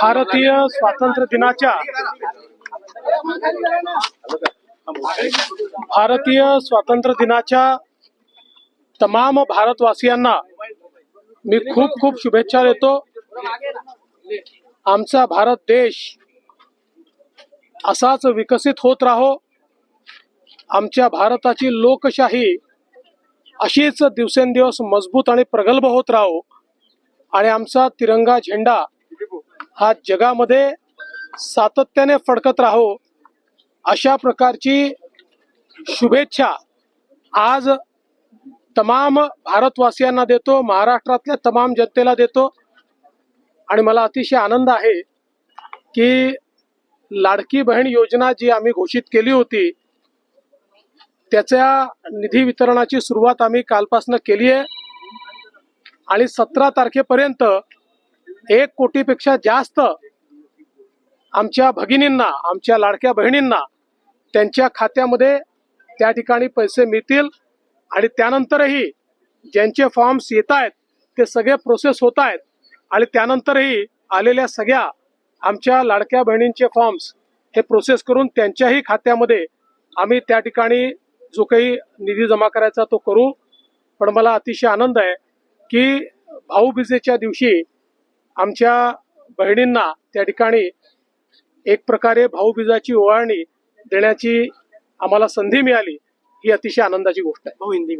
भारतीय स्वातंत्र्य दिनाच्या भारतीय स्वातंत्र्य दिनाच्या तमाम भारतवासियांना मी खूप खूप शुभेच्छा देतो. आमचा भारत देश असाच विकसित होत राहो. आमच्या भारताची लोकशाही अशीच दिवसेंदिवस मजबूत आणि प्रगल्भ होत राहो. आणि आमचा तिरंगा झेंडा हा जगामध्ये सातत्याने फडकत राहो अशा प्रकारची शुभेच्छा आज तमाम भारतवासियांना देतो महाराष्ट्रातल्या तमाम जनतेला देतो. आणि मला अतिशय आनंद आहे की लाडकी बहीण योजना जी आम्ही घोषित केली होती त्याच्या निधी वितरणाची सुरुवात आम्ही कालपासून केली आहे आणि सतरा तारखेपर्यंत एक कोटीपेक्षा जास्त आमच्या भगिनींना आमच्या लाडक्या बहिणींना त्यांच्या खात्यामध्ये त्या ठिकाणी पैसे मिळतील. आणि त्यानंतरही ज्यांचे फॉर्म्स येत आहेत ते सगळे प्रोसेस होत आहेत. आणि त्यानंतरही आलेल्या सगळ्या आमच्या लाडक्या बहिणींचे फॉर्म्स हे प्रोसेस करून त्यांच्याही खात्यामध्ये आम्ही त्या ठिकाणी जो काही निधी जमा करायचा तो करू. पण मला अतिशय आनंद आहे की भाऊबीजेच्या दिवशी आमच्या बहिणींना त्या ठिकाणी एक प्रकारे भाऊबीजाची ओवाळणी देण्याची आम्हाला संधी मिळाली ही अतिशय आनंदाची गोष्ट आहे. भाऊ हिंदी